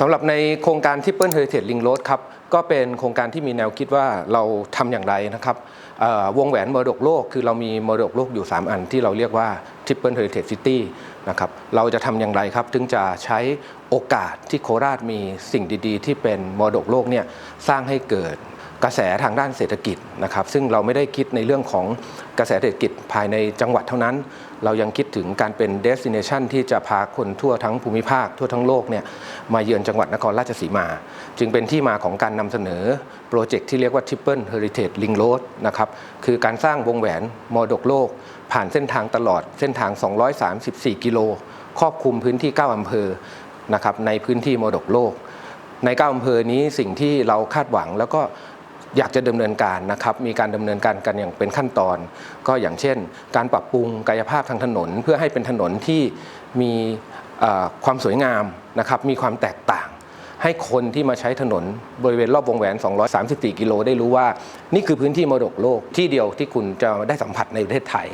สำหรับในโครงการที่เปิ้ลเฮอร์เทจลิงโรดครับก็เป็นโครงการที่มีแนวคิดว่าเราทำอย่างไรนะครับวงแหวนมรดกโลกคือเรามีมรดกโลกอยู่ 3 อันที่เราเรียกว่า Triple Heritage City นะครับเราจะทำอย่างไรครับ ถึงจะใช้โอกาสที่โคราชมีสิ่งดีๆ ที่เป็นมรดกโลกเนี่ยสร้างให้เกิด กระแสทางด้านเศรษฐกิจนะครับ ซึ่งเราไม่ได้คิดในเรื่องของกระแสเศรษฐกิจภายในจังหวัดเท่านั้น เรายังคิดถึงการเป็น destination ที่จะพาคนทั่วทั้งภูมิภาค ทั่วทั้งโลกเนี่ยมาเยือนจังหวัดนครราชสีมา จึงเป็นที่มาของการนำเสนอโปรเจกต์ที่เรียกว่า Triple Heritage Ring Road นะครับคือการสร้างวงแหวนมรดกโลก ผ่านเส้นทางตลอดเส้นทาง 234 กิโลครอบคลุมพื้นที่ 9อำเภอนะครับในพื้นที่มรดกโลก ใน 9อำเภอนี้สิ่งที่เราคาดหวังแล้วก็ อยากจะดำเนินการนะครับ มีการดำเนินการกันอย่างเป็นขั้นตอน ก็อย่างเช่น การปรับปรุงกายภาพทางถนน เพื่อให้เป็นถนนที่มีความสวยงามนะครับมีความแตกต่าง ให้คนที่มาใช้ถนนบริเวณรอบวงแหวน 234 กิโลได้รู้ว่า นี่คือพื้นที่มรดกโลกที่เดียวที่คุณจะได้สัมผัสในประเทศไทย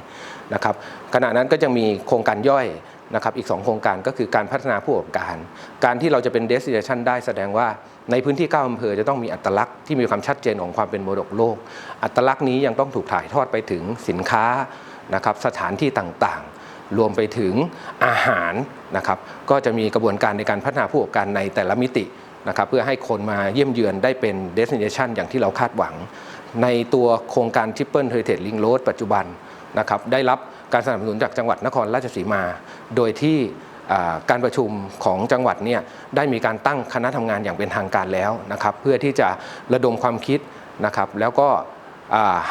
นะครับขณะนั้นก็จะมีโครงการย่อย นะครับอีก 2 โครงการก็คือการพัฒนาผู้ประกอบการ การที่เราจะเป็น destination ได้แสดงว่าในพื้นที่ 9 อำเภอจะต้องมีอัตลักษณ์ที่มีความชัดเจนของความเป็นมรดกโลก อัตลักษณ์นี้ยังต้องถูกถ่ายทอดไปถึงสินค้านะครับสถานที่ต่างๆ รวมไปถึงอาหารนะครับก็จะมีกระบวนการในการพัฒนาผู้ประกอบการในแต่ละมิติ นะครับเพื่อให้คนมาเยี่ยมเยือนได้เป็น destination อย่างที่เราคาดหวัง ในตัวโครงการ Triple Heritage Ring Road ปัจจุบันนะครับได้รับการสนับสนุนจากจังหวัดนครราชสีมา โดยที่การประชุมของจังหวัดเนี่ยได้มีการตั้งคณะทำงานอย่างเป็นทางการแล้วนะครับเพื่อที่จะระดมความคิดนะครับแล้วก็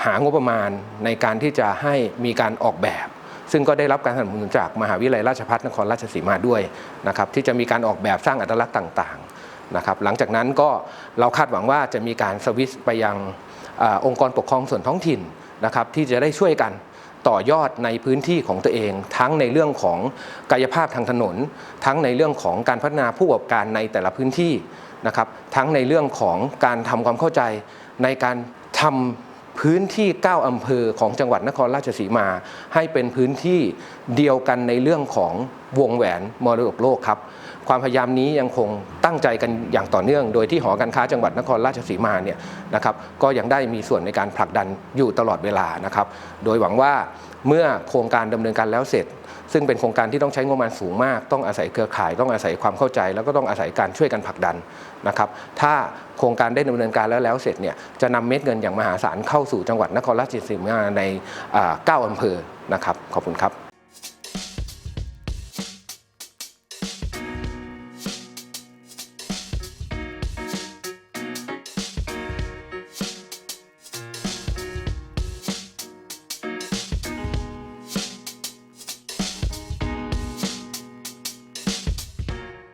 หางบประมาณในการที่จะให้มีการออกแบบ ซึ่งก็ได้รับการสนับสนุนจากมหาวิทยาลัยราชภัฏนครราชสีมาด้วยนะครับที่จะมีการออกแบบสร้างอัตลักษณ์ต่าง นะครับหลังจากนั้นก็เราคาดหวังว่าจะมีการสวิตไปยังอองค์กรปกครองส่วนท้องถิ่นนะครับที่จะได้ช่วยกันต่อยอดในพื้นที่ของตัวเอง ทั้งในเรื่องของกายภาพทางถนน ทั้งในเรื่องของการพัฒนาผู้ประกอบการในแต่ละพื้นที่นะครับทั้งในเรื่องของการทำความเข้าใจในการทำพื้นที่ 9 อำเภอของจังหวัดนครราชสีมา ให้เป็นพื้นที่เดียวกันในเรื่องของ วงแหวนมรดกโลกครับ ความพยายามนี้ยังคงตั้งใจกันอย่างต่อเนื่อง โดยที่หอการค้าจังหวัดนครราชสีมาเนี่ยนะครับก็ยังได้มีส่วนในการผลักดันอยู่ตลอดเวลานะครับ โดยหวังว่าเมื่อโครงการดำเนินการแล้วเสร็จ ซึ่งเป็นโครงการที่ต้องใช้งบประมาณสูงมาก ต้องอาศัยเครือข่าย ต้องอาศัยความเข้าใจ แล้วก็ต้องอาศัยการช่วยกันผลักดันนะครับ ถ้าโครงการได้ดำเนินการแล้วแล้วเสร็จเนี่ยจะนำเม็ดเงินอย่างมหาศาลเข้าสู่จังหวัดนครราชสีมาในอ่า9อำเภอนะครับ ขอบคุณครับ